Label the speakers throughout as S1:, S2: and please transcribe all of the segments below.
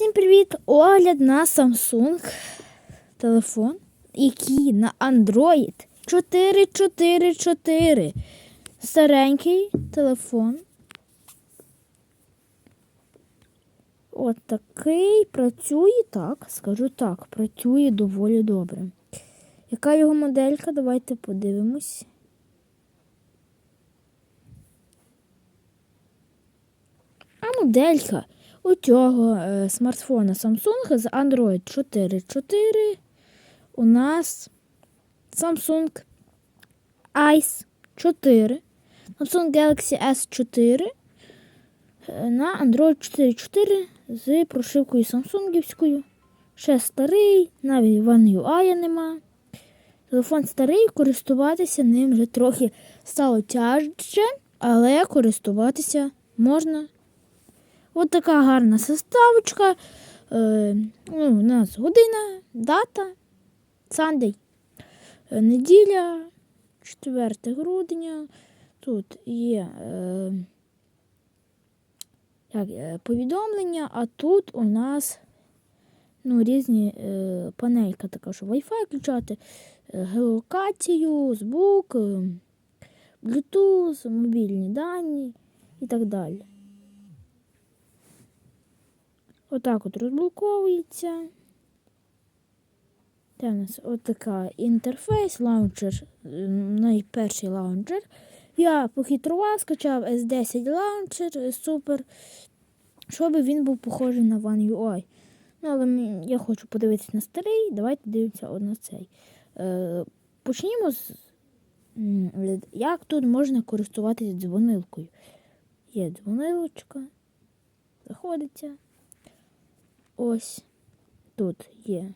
S1: Всім привіт! Огляд на Samsung телефон, який на Android 444. Старенький телефон. От такий працює так, скажу так, працює доволі добре. Яка його моделька? Давайте подивимось. А моделька у цього е, смартфона Samsung з Android 4.4 у нас Samsung Ice 4, Samsung Galaxy S4 е, на Android 4.4 з прошивкою Samsungівською. Ще старий, навіть One UI нема. Телефон старий, користуватися ним вже трохи стало тяжче, але користуватися можна. От така гарна составочка. Е, ну, у нас година, дата, Сандей. Неділя, 4 грудня. Тут є е, як, е, повідомлення, а тут у нас ну, різні е, панелька така, що Wi-Fi включати, е, геолокацію, звук, е, Bluetooth, мобільні дані і так далі. Отак от розблоковується. Це у нас отака інтерфейс, лаунчер, найперший лаунчер. Я похитрував, скачав S10 лаунчер, е, супер, щоб він був похожий на One UI. Ну, але я хочу подивитися на старий, давайте дивимося на цей. Е, почнімо з е, як тут можна користуватися дзвонилкою. Є дзвонилочка, заходиться. Ось тут є.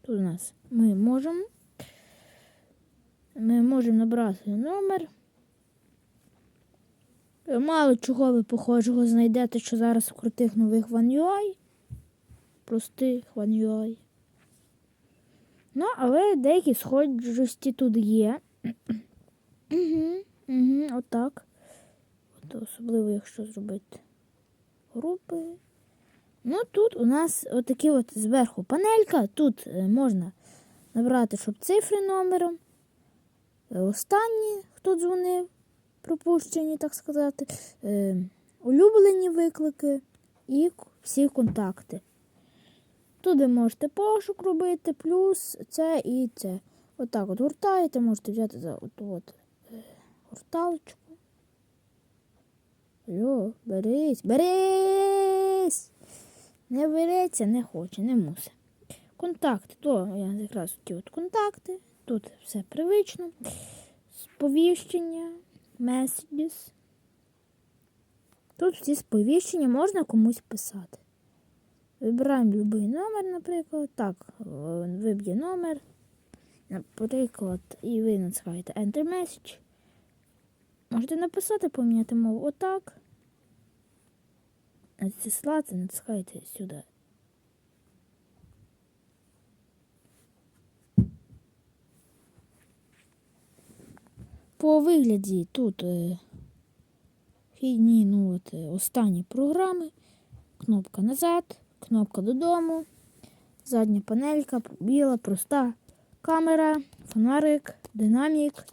S1: Тут у нас ми можемо. Ми можемо набрати номер. Мало чого ви похожого знайдете, що зараз в крутих нових One UI. Простих One UI. Ну, але деякі схожості тут є. Угу, угу, отак. От особливо, якщо зробити групи. Ну, тут у нас отакі от зверху панелька. Тут е, можна набрати, щоб цифри номером. Е, Останні, хто дзвонив, пропущені, так сказати, е, улюблені виклики і всі контакти. Тут ви можете пошук робити, плюс це і це. Отак от гуртаєте, можете взяти за от, от гурталочку. Алло, берись, берись! Не береться, не хоче, не мусить. Контакти, то я якраз ті от контакти. Тут все привично. Сповіщення, messages. Тут всі сповіщення можна комусь писати. Вибираємо будь-який номер, наприклад. Так, виб'є номер. Наприклад, і ви натискаєте Enter Message. Можете написати, поміняти мову отак. Надіслати, натискаєте сюди. По вигляді тут е, вхідні, ну от, е, останні програми. Кнопка назад, кнопка додому, задня панелька, біла, проста камера, фонарик, динамік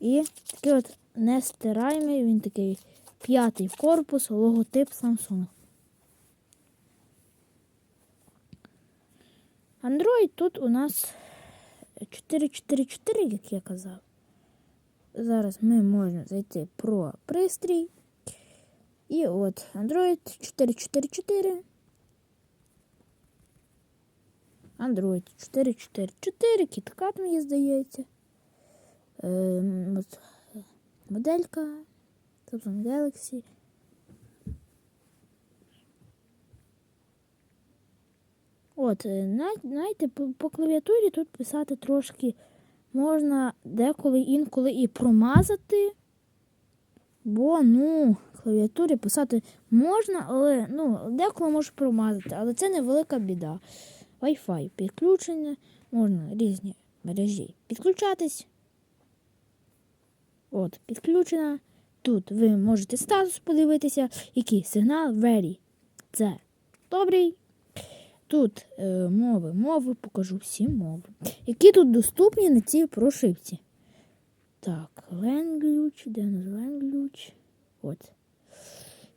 S1: і такий от нестираємий, він такий п'ятий корпус, логотип Samsung. Android тут у нас 444, як я казав. Зараз ми можемо зайти про пристрій. І от Android 444. Android 444, KitKat, мені здається. Ем, от, е, моделька Samsung Galaxy. От, е, знаєте, по, клавіатурі тут писати трошки можна деколи інколи і промазати. Бо, ну, клавіатурі писати можна, але ну, деколи можеш промазати, але це невелика біда. Wi-Fi підключення, можна різні мережі підключатись. От, підключена. Тут ви можете статус подивитися, який сигнал ready. це добрий. Тут е, мови, мови, покажу всі мови, які тут доступні на цій прошивці. Так, language, де у нас language? От.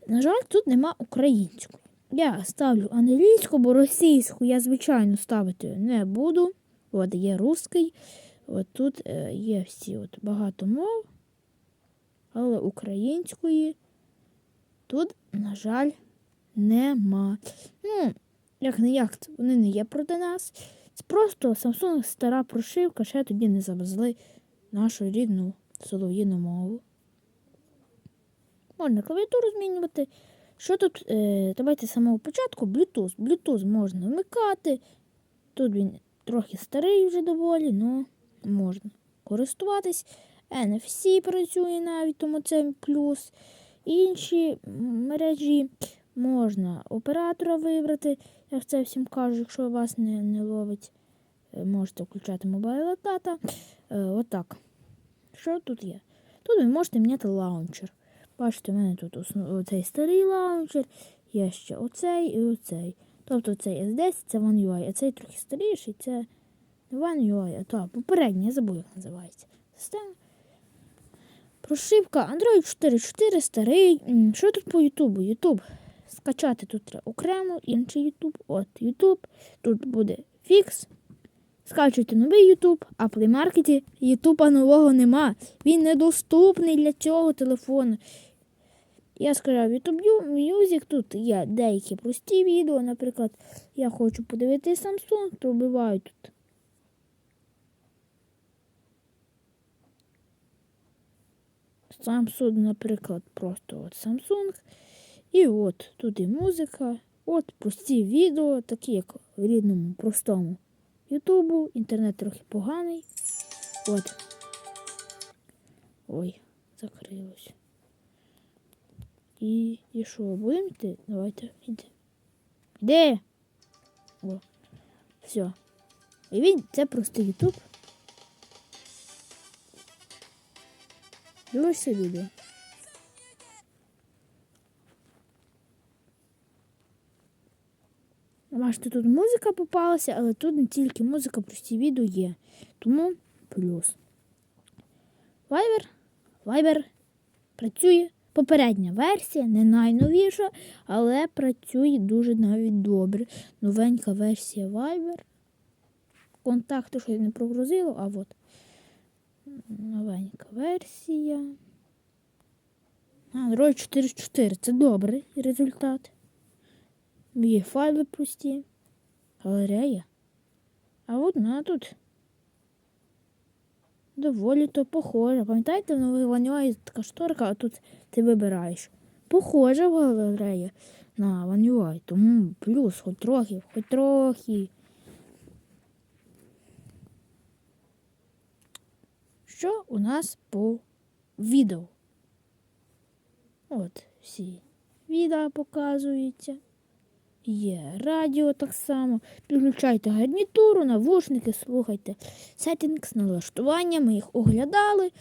S1: На жаль, тут нема української. Я ставлю англійську, бо російську я, звичайно, ставити не буду. От є русський. От тут е, є всі от багато мов, але української тут, на жаль, нема. Ну, як не як, вони не є проти нас. Це просто Samsung стара прошивка, ще тоді не завезли нашу рідну солов'їну мову. Можна клавіатуру змінювати. Що тут? Е, давайте з самого початку Bluetooth. Bluetooth можна вмикати. Тут він трохи старий вже доволі, але можна користуватись. NFC працює навіть, тому це плюс. Інші мережі можна оператора вибрати, як це всім кажуть, якщо вас не, не ловить. Е, Можете включати дата. Е, отак. Що тут є? Тут ви можете міняти лаунчер. Бачите, у мене тут оцей старий лаунчер, є ще оцей і оцей. Тобто цей S10 це One UI, а цей трохи старіший, це One UI, а то попередній, я забув, як називається. Система. Прошивка Android 4.4 старий. Що тут по Ютубу? Ютуб. Скачати тут треба окремо, інший Ютуб. От Ютуб. Тут буде фікс. Скачуйте новий Ютуб, а Play Market Ютуба нового нема. Він недоступний для цього телефону. Я сказав, YouTube Music тут є деякі прості відео. Наприклад, я хочу подивитися Samsung, то вбиваю тут. Samsung, наприклад, просто от Samsung. І от тут і музика, от прості відео, такі як в рідному, простому Ютубу. Інтернет трохи поганий. От. Ой, закрилось. І, і що, будемо йти? Давайте йди. Де? О, все. І він, це простий Ютуб. Дивишся відео. Бачите, тут музика попалася, але тут не тільки музика, прості відео є. Тому плюс. Viber. Viber працює. Попередня версія, не найновіша, але працює дуже навіть добре. Новенька версія Viber. Контакти щось не прогрузило, а от новенька версія. Android 4.4. Це добрий результат. Є файли прості. Галерея. А от на тут доволі то похоже. Пам'ятаєте, в новій ванюа така шторка, а тут ти вибираєш. Похоже в галерея на ванюай, тому плюс хоч трохи, хоч трохи. Що у нас по відео? От всі відео показуються. Є радіо так само. Підключайте гарнітуру, навушники, слухайте. Settings, налаштування, ми їх оглядали.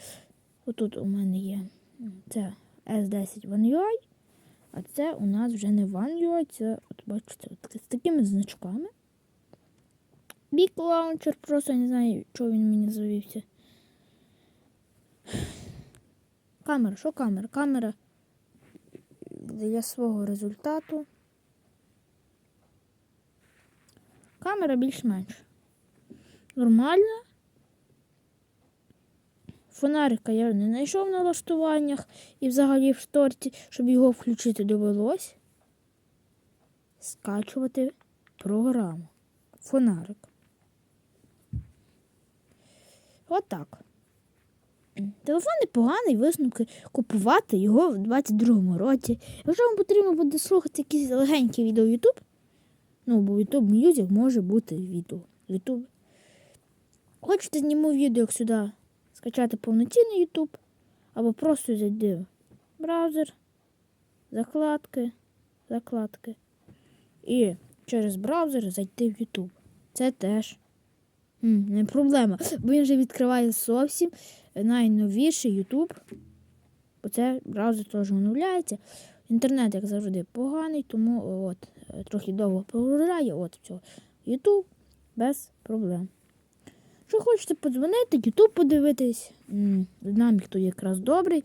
S1: Отут у мене є це S10 One UI, а це у нас вже не One UI, це, от бачите, от з такими значками. Big Launcher, просто не знаю, чого він мені завівся. Камера, що камера? Камера для свого результату. Камера більш-менш нормальна. Фонарика я не знайшов на налаштуваннях і взагалі в шторці, щоб його включити довелось. Скачувати програму. Фонарик. Отак. Телефон непоганий, висновки купувати його в 22-му році. Якщо вам потрібно буде слухати якісь легенькі відео YouTube, ну, бо YouTube Music може бути відео. YouTube. Хочете зніму відео як сюди скачати повноцінний YouTube, або просто зайди в браузер, закладки, закладки. І через браузер зайти в YouTube. Це теж м, не проблема. Бо він вже відкриває зовсім найновіший YouTube. Бо це браузер теж оновляється. Інтернет, як завжди, поганий, тому от, трохи довго прогружає. От все. Ютуб без проблем. Якщо хочете подзвонити, Ютуб подивитись, динамік тут якраз добрий.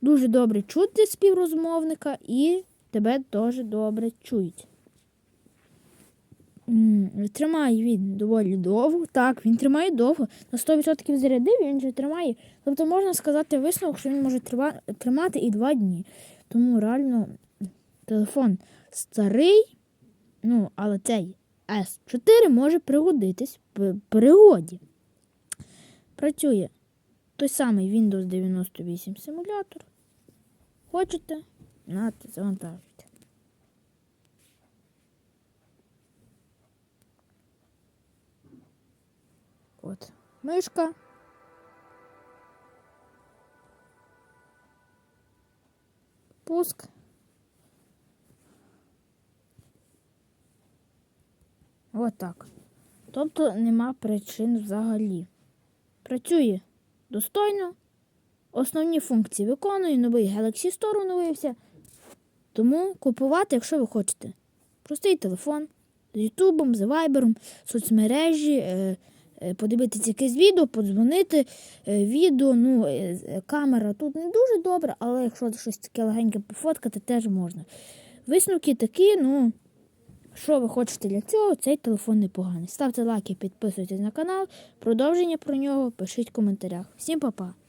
S1: Дуже добре чути співрозмовника і тебе теж добре чують. Тримає він доволі довго. Так, він тримає довго. На 100% зарядив, він же тримає. Тобто можна сказати висновок, що він може тримати і два дні. Тому реально телефон старий, ну, але цей S4 може пригодитись в пригоді. Працює той самий Windows 98 симулятор. Хочете? Нате, завантажуйте. От. Мишка. Пуск. Отак. Тобто нема причин взагалі. Працює достойно. Основні функції виконує, новий Galaxy Store оновився. Тому купувати, якщо ви хочете. Простий телефон з Ютубом, з Вайбером, соцмережі, е, е, подивитися якесь відео, подзвонити е, відео. Ну, камера тут не дуже добра, але якщо щось таке легеньке пофоткати, теж можна. Висновки такі, ну, що ви хочете для цього, цей телефон непоганий. Ставте лайки, підписуйтесь на канал. Продовження про нього пишіть в коментарях. Всім па-па!